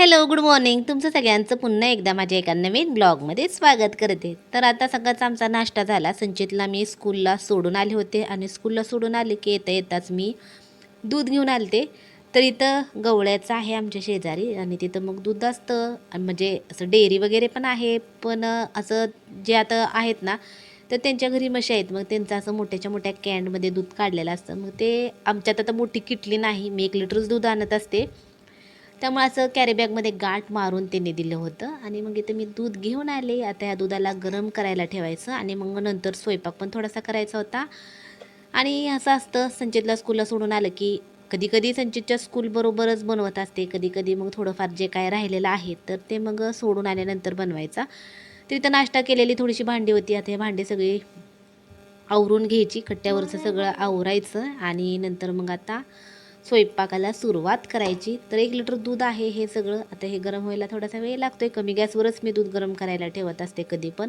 Hello good morning. तुमचं सगळ्यांचं पुन्हा एकदा माझ्या एका नवीन ब्लॉगमध्ये स्वागत करते. तर आता सगळाच आमचा नाश्ता झाला. संचितला मी स्कूलला सोडून आले होते आणि स्कूलला सोडून आले की येता येताच मी दूध घेऊन आलते. तर इथं गवळ्याचं आहे आमच्या शेजारी आणि तिथं मग दूध असतं. आणि म्हणजे असं डेअरी वगैरे पण आहे. पण असं जे आता आहेत ना तर त्यांच्या घरी मशी आहेत. मग त्यांचं असं मोठ्याच्या मोठ्या कॅनमध्ये दूध काढलेलं असतं. मग ते आमच्यात आता मोठी किटली नाही. मी एक लिटरच दूध आणत असते. त्यामुळे असं कॅरीबॅगमध्ये गाठ मारून त्यांनी दिलं होतं. आणि मग इथं मी दूध घेऊन आले. आता या दुधाला गरम करायला ठेवायचं. आणि मग नंतर स्वयंपाक पण थोडासा करायचा होता. आणि असं असतं संचितला स्कूलला सोडून आलं की कधी कधी संचितच्या स्कूलबरोबरच बनवत असते. कधी कधी मग थोडंफार जे काय राहिलेलं आहे तर ते मग सोडून आल्यानंतर बनवायचा. तिथं नाश्ता केलेली थोडीशी भांडी होती. आता हे भांडी सगळी आवरून घ्यायची. कट्ट्यावरचं सगळं आवरायचं. आणि नंतर मग आता स्वयंपाकाला सुरुवात करायची. तर एक लिटर दूध आहे हे सगळं. आता हे गरम व्हायला थोडासा वेळ लागतो आहे कमी गॅसवरच मी दूध गरम करायला ठेवत असते कधी पण.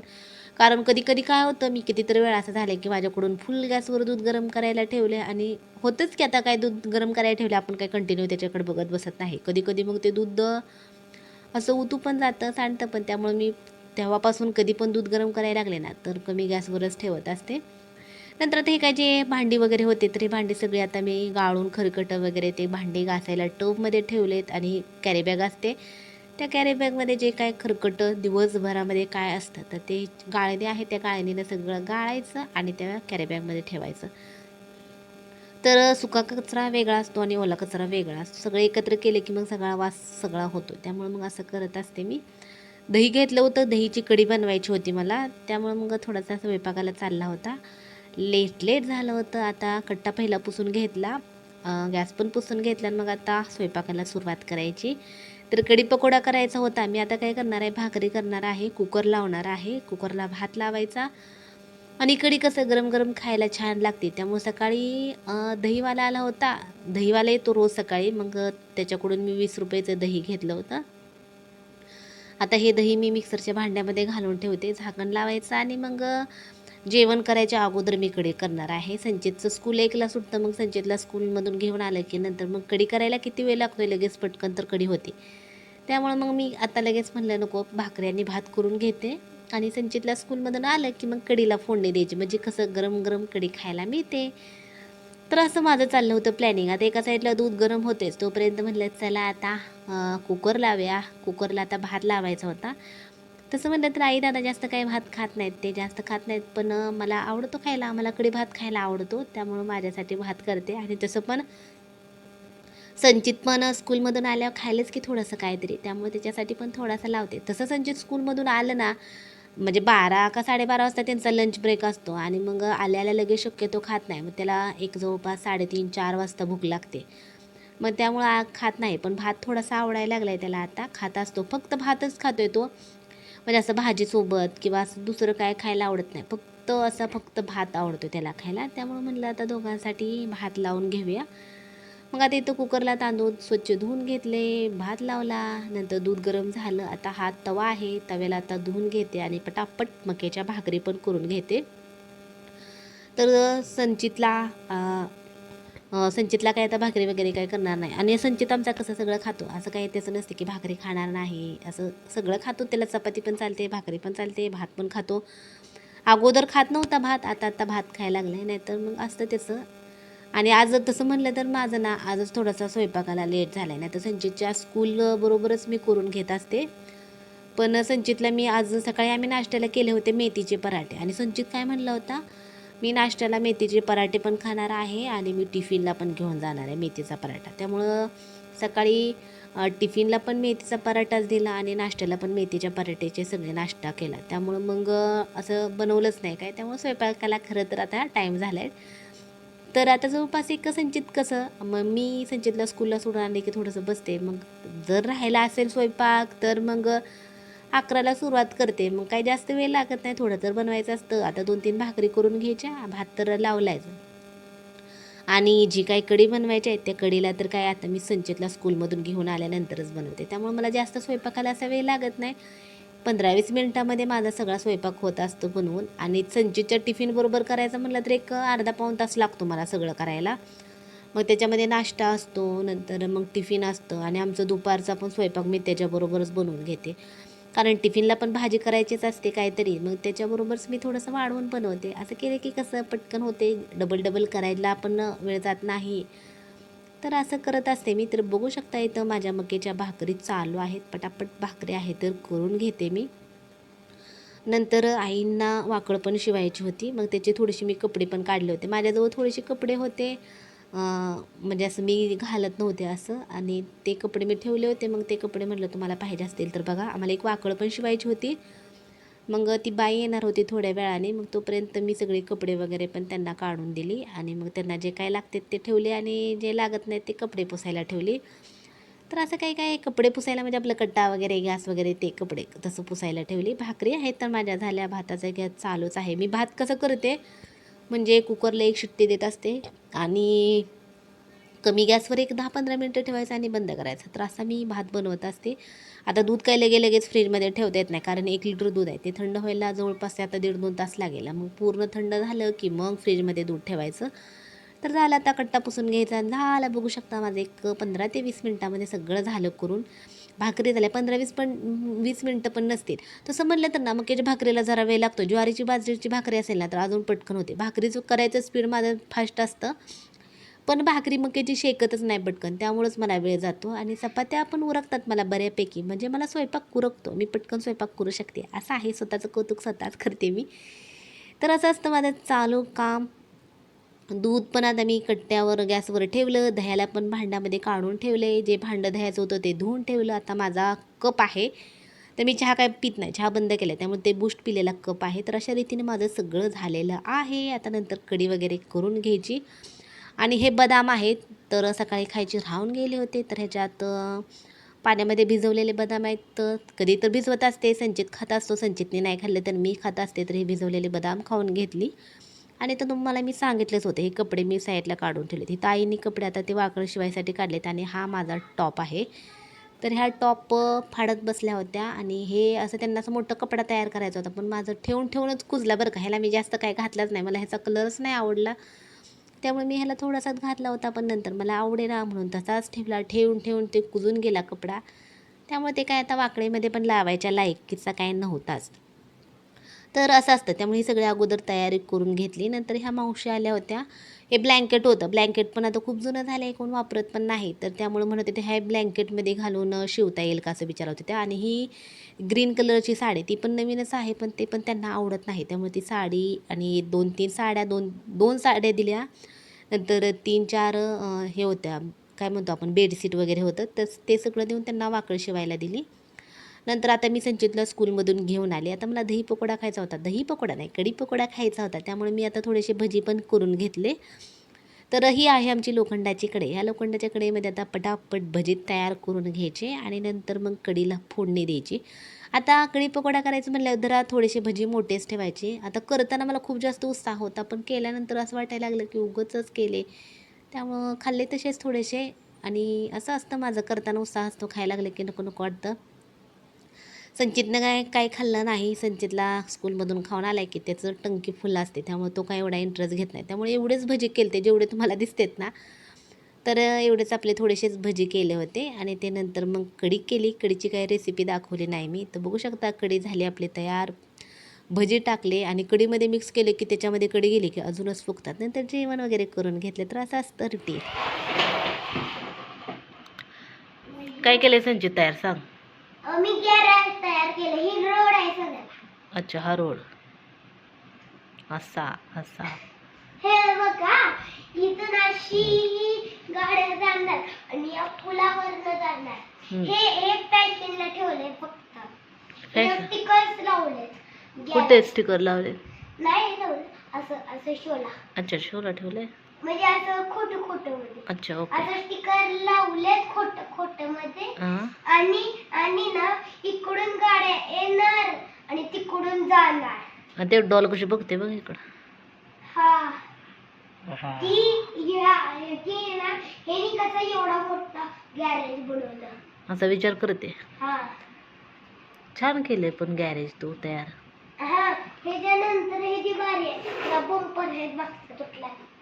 कारण कधी कधी काय होतं मी कितीतरी वेळा असं झालं की माझ्याकडून फुल गॅसवर दूध गरम करायला ठेवले आणि होतंच की आता काय दूध गरम करायला ठेवले आपण काय कंटिन्यू त्याच्याकडे बघत बसत नाही. कधी कधी मग ते दूध असं उतू पण जातं सांडतं. पण त्यामुळे मी तेव्हापासून कधी पण दूध गरम करायला लागले ना तर कमी गॅसवरच ठेवत असते. नंतर आता हे काय जे भांडी वगैरे होते तर हे भांडी सगळी आता मी गाळून खरकटं वगैरे ते भांडी घासायला टोपमध्ये ठेवलेत आणि कॅरीबॅग असते. त्या कॅरीबॅगमध्ये जे काय खरकटं दिवसभरामध्ये काय असतं तर ते गाळणी आहे त्या गाळणीनं सगळं गाळायचं आणि त्या कॅरीबॅगमध्ये ठेवायचं. तर सुका कचरा वेगळा असतो आणि ओला कचरा वेगळा असतो. सगळं एकत्र केले की मग सगळा वास सगळा होतो. त्यामुळे मग असं करत असते मी. दही घेतलं होतं दहीची कढी बनवायची होती मला. त्यामुळे मग थोडासा स्वयंपाकाला चालला होता. लेट लेट झालं होतं. आता कट्टा पहिला पुसून घेतला. गॅस पण पुसून घेतला आणि मग आता स्वयंपाकाला सुरुवात करायची. तर कढी पकोडा करायचा होता. मी आता काय करणार आहे? भाकरी करणार आहे. कुकर लावणार आहे. कुकरला भात लावायचा. आणि कढी कसं गरम गरम खायला छान लागते. त्यामुळे सकाळी दहीवाला आला होता. दहीवाला येतो रोज सकाळी. मग त्याच्याकडून मी वीस रुपयाचं दही घेतलं होतं. आता हे दही मी मिक्सरच्या भांड्यामध्ये घालून ठेवते. झाकण लावायचं आणि मग जेवण करायच्या अगोदर मी कढी करणार आहे. संचितचं स्कूल एकला सुटतं मग संचितला स्कूलमधून घेऊन आलं की नंतर मग कढी करायला किती वेळ लागतोय? लगेच पटकन तर कढी होते. त्यामुळे मग मी आता लगेच म्हणलं नको भाकरी आणि भात करून घेते. आणि संचितला स्कूलमधून आलं की मग कढीला फोडणी द्यायची. म्हणजे कसं गरम गरम कढी खायला मिळते. तर असं माझं चाललं होतं प्लॅनिंग आता एका साईडला दूध गरम होतेच. तोपर्यंत म्हणलं चला आता कुकर लावूया. कुकरला आता भात लावायचा होता. तसं म्हणलं तर आई दादा जास्त काही भात खात नाहीत. ते जास्त खात नाहीत. पण मला आवडतो खायला. मला कडी भात खायला आवडतो. त्यामुळं माझ्यासाठी भात करते. आणि तसं पण संचित पण स्कूलमधून आल्यावर खायलाच की थोडंसं काहीतरी. त्यामुळे त्याच्यासाठी पण थोडासा लावते. तसं संचित स्कूलमधून आलं ना म्हणजे बारा का साडेबारा वाजता त्यांचा लंच ब्रेक असतो. आणि मग आल्याला लगेच शक्यतो खात नाही. मग त्याला एक जवळपास साडेतीन चार वाजता भूक लागते. मग त्यामुळं खात नाही. पण भात थोडासा आवडायला लागला आहे त्याला आता. खात असतो. फक्त भातच खातोय तो. म्हणजे असं भाजीसोबत किंवा असं दुसरं काय खायला आवडत नाही. फक्त असं फक्त भात आवडतो त्याला खायला. त्यामुळं म्हणलं आता दोघांसाठी भात लावून घेऊया. मग आता इथं कुकरला तांदूळ स्वच्छ धुवून घेतले भात लावला नंतर दूध गरम झालं. आता हा तवा आहे तव्याला आता धुवून घेते आणि पटापट मक्याच्या भाकरी पण करून घेते. तर संचितला संचितला काय आता भाकरी वगैरे काय करणार नाही. आणि संचित आमचा कसं सगळं खातो. असं काही त्याचं नसते की भाकरी खाणार नाही. असं सगळं खातो. त्याला चपाती पण चालते भाकरी पण चालते भात पण खातो. अगोदर खात नव्हता भात आता आता भात खायला लागला नाही तर मग असतं त्याचं. आणि आज तसं म्हणलं तर माझं ना आजच थोडासा स्वयंपाकाला लेट झाला आहे नाही तर संचितच्या स्कूल बरोबरच मी करून घेत असते. पण संचितला मी आज सकाळी आम्ही नाश्त्याला केले होते मेथीचे पराठे. आणि संचित काय म्हणलं होता? मी नाश्त्याला मेथीचे पराठे पण खाणार आहे आणि मी टिफिनला पण घेऊन जाणार आहे मेथीचा पराठा. त्यामुळं सकाळी टिफिनला पण मेथीचा पराठाच दिला आणि नाश्त्याला पण मेथीच्या पराठ्याचे सगळे नाश्ता केला. त्यामुळं मग असं बनवलंच नाही काय. त्यामुळं स्वयंपाकाला खरं तर आता टाईम झाला आहे तर आता जवळपास एक संचित कसं मग मी संचितला स्कूलला सोडून आणले की थोडंसं बसते. मग जर राहायला असेल स्वयंपाक तर मग अकराला सुरुवात करते. मग काही जास्त वेळ लागत नाही. थोडं तर बनवायचं असतं. आता दोन तीन भाकरी करून घ्यायच्या. भात तर लावलायचं. आणि जी काही कढी बनवायची आहेत त्या कढीला तर काय आता मी संचितला स्कूलमधून घेऊन आल्यानंतरच बनवते. त्यामुळे मला जास्त स्वयंपाकाला असा वेळ लागत नाही. पंधरा वीस मिनटामध्ये माझा सगळा स्वयंपाक होत असतो बनवून. आणि संचितच्या टिफिनबरोबर करायचं म्हटलं तर एक अर्धा पाऊण तास लागतो मला सगळं करायला. मग त्याच्यामध्ये नाश्ता असतो. नंतर मग टिफिन असतं. आणि आमचं दुपारचा पण स्वयंपाक मी त्याच्याबरोबरच बनवून घेते. कारण टिफिनला पण भाजी करायचीच असते काहीतरी. मग त्याच्याबरोबरच मी थोडंसं वाढवून बनवते. असं केलं की कसं पटकन होते डबल डबल करायला पण वेळ जात नाही. तर असं करत असते मी. तर बघू शकता इथं माझ्या मकेच्या भाकरी चालू आहेत. पटापट भाकरी आहे तर करून घेते मी. नंतर आईंना वाकड पण शिवायची होती. मग त्याचे थोडेसे मी कपडे पण काढले होते. माझ्याजवळ थोडेसे कपडे होते. म्हणजे असं मी घालत नव्हते असं. आणि ते कपडे मी ठेवले होते. मग ते कपडे म्हटलं तुम्हाला पाहिजे असतील तर बघा. आम्हाला एक वाकळ पण शिवायची होती. मग ती बाई येणार होती थोड्या वेळाने. मग तोपर्यंत मी सगळे कपडे वगैरे पण त्यांना काढून दिली. आणि मग त्यांना जे काय लागते ते ठेवले. आणि जे लागत नाही ते कपडे पुसायला ठेवले. तर असं काही काय कपडे पुसायला म्हणजे आपलं कट्टा वगैरे गॅस वगैरे ते कपडे तसं पुसायला ठेवली. भाकरी आहेत तर माझ्या झाल्या. भाताचा गॅस चालूच आहे. मी भात कसं करते? म्हणजे कुकरला एक शिट्टी देत असते आणि कमी गॅसवर एक दहा पंधरा मिनटं ठेवायचं आणि बंद करायचं. तर असा मी भात बनवत असते. आता दूध काय लगे लगेच फ्रीजमध्ये ठेवता येत नाही कारण एक लिटर दूध आहे. ते थंड व्हायला जवळपास आता दीड दोन तास लागेल. मग पूर्ण थंड झालं की मग फ्रीजमध्ये दूध ठेवायचं. तर झालं आता कट्टा पुसून घ्यायचा. झाला झालं बघू शकता माझं एक पंधरा ते वीस मिनटामध्ये सगळं झालं करून. भाकरी झाल्या पंधरा वीस पण वीस मिनटं पण नसतील. तसं म्हणलं तर ना मक्याच्या भाकरीला जरा वेळ लागतो. ज्वारीची बाजरीची भाकरी असेल ना तर अजून पटकन होते. भाकरीचं करायचं स्पीड माझं फास्ट असतं. पण भाकरी मक्याची शेकतच नाही पटकन. त्यामुळंच मला वेळ जातो. आणि चपात्या पण उरकतात मला बऱ्यापैकी. म्हणजे मला स्वयंपाक उरकतो. मी पटकन स्वयंपाक करू शकते. असं आहे. स्वतःचं कौतुक स्वतःच करते मी. तर असं असतं माझं चालू काम. दूध पण आता मी कट्ट्यावर गॅसवर ठेवलं. दह्याला पण भांड्यामध्ये काढून ठेवले. जे भांडं दह्याचं होतं ते धुवून ठेवलं. आता माझा कप आहे. तर मी चहा काय पित नाही. चहा बंद केला त्यामुळे ते बूस्ट पिलेला कप आहे. तर अशा रीतीने माझं सगळं झालेलं आहे. आता नंतर कढी वगैरे करून घ्यायची. आणि हे बदाम आहेत. तर सकाळी खायचे राहून गेले होते. तर ह्याच्यात पाण्यामध्ये भिजवलेले बदाम आहेत. तर कधी तर भिजवत असते. संचित खात असतो. संचितने नाही खाल्ले तर मी खात असते. तर हे भिजवलेले बदाम खाऊन घेतली. आणि तर तुम्हाला मी सांगितलेच होते हे कपडे मी साईडला काढून ठेवले ही ताईंनी कपडे आता ते वाकड शिवायसाठी काढलेत आणि हा माझा टॉप आहे. तर ह्या टॉप फाडत बसल्या होत्या आणि हे असं त्यांना असं मोठं कपडा तयार करायचा होता. पण माझं ठेवून ठेवूनच कुजला बरं का. ह्याला मी जास्त काय घातलाच नाही. मला ह्याचा कलरच नाही आवडला. त्यामुळे मी ह्याला थोडासाच घातला होता पण नंतर मला आवडेना म्हणून तसाच ठेवला. ठेवून ठेवून ते कुजून गेला कपडा. त्यामुळे ते काय आता वाकडेमध्ये पण लावायच्या लायकीचा काय नव्हताच. तर असं असतं. त्यामुळे ही सगळी अगोदर तयारी करून घेतली. नंतर ह्या मावशी आल्या होत्या. हे ब्लँकेट होतं. ब्लँकेट पण आता खूप जुनं झालं आहे कोण वापरत पण नाही. तर त्यामुळे म्हणत होते ह्या ब्लँकेटमध्ये घालून शिवता येईल का? असं विचारत होत्या आणि ही ग्रीन कलरची साडी ती पण नवीनच आहे पण ते पण त्यांना आवडत नाही. त्यामुळे ती साडी आणि दोन तीन साड्या दोन दोन साड्या दिल्या. नंतर तीन चार हे होत्या. काय म्हणतो आपण? बेडशीट वगैरे होतं. तर ते सगळं देऊन त्यांना वाकड शिवायला दिली. नंतर आता मी संचितला स्कूलमधून घेऊन आले. आता मला दही पकोडा खायचा होता. दही पकोडा नाही कढी पकोडा खायचा होता. त्यामुळे मी आता थोडेसे भजी पण करून घेतले. तर ही आहे आमची लोखंडाची कढई. ह्या लोखंडाच्या कढईमध्ये आता पटापट भजी तयार करून घ्यायचे आणि नंतर मग कढीला फोडणी द्यायची. आता कढी पकोडा करायचं म्हणल्यावर जरा थोडेसे भजी मोठेच ठेवायचे. आता करताना मला खूप जास्त उत्साह होता पण केल्यानंतर असं वाटायला लागलं की उगंच केले. त्यामुळं खाल्ले तसेच थोडेसे आणि असं असतं माझं करताना उत्साह असतो खायला लागलं की नको नको वाटतं. संचितनं काय काय खाल्लं नाही. संचितला स्कूलमधून खाऊन आलाय की त्याचं टंकी फुलं असते त्यामुळे तो काय एवढा इंटरेस्ट घेत नाही. त्यामुळे एवढेच भजी केले ते जेवढे तुम्हाला दिसतेत ना. तर एवढेच आपले थोडेसेच भजी केले होते आणि ते नंतर मग कढी केली. कडीची काही रेसिपी दाखवली नाही मी. तर बघू शकता कढी झाली आपली तयार. भजी टाकले आणि कढीमध्ये मिक्स केले की त्याच्यामध्ये कढी गेली की अजूनच फुगतात. नंतर जेवण वगैरे करून घेतले तर असं असतं रुटीन काय केलं संचित तयार? सांग. मी गॅरेज तयार केलं. ही रोड आहे सगळ्याला अच्छा हा रोड. असा असा. हे बघा इथून अशी गाड्या जाणार आणि या पुलावरनं जाणार. हे एक पॅकिंगला ठेवले फक्त. स्टिकर्स लावले कुठे स्टिकर लावले नाही लावले असं असं शोला. अच्छा शोला ठेवले म्हणजे असं खोटं खोटं मध्ये. अच्छा ओके. असं स्टिकर लावलेत खोट खोटमध्ये आणि आणि ना इकडून गाड्या येणार आणि तिकडून जाणार आणि ते डॉल कशी बघते बघ इकडं. ती ह्या- ती ना कसं एवढा मोठा गॅरेज बनवलं. असा विचार करते. हा. छान केले पण गॅरेज तू तयार. हा हे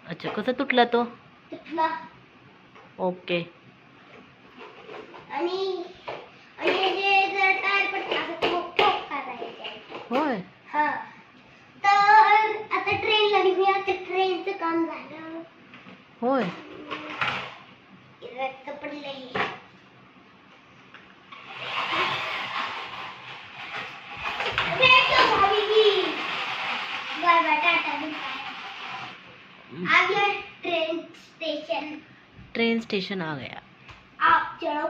अच्छा कसा तुटला तो? तुटला. ओके. आणि आणि जे जर टायर पडतं असं ठोक ठोक करायचं होय हा तर आता ट्रेनला निघूया आता ट्रेनचं काम झालं. होय. रक्त ट्रेन स्टेशन ट्रेन स्टेशन आ गया. आप चढ़ो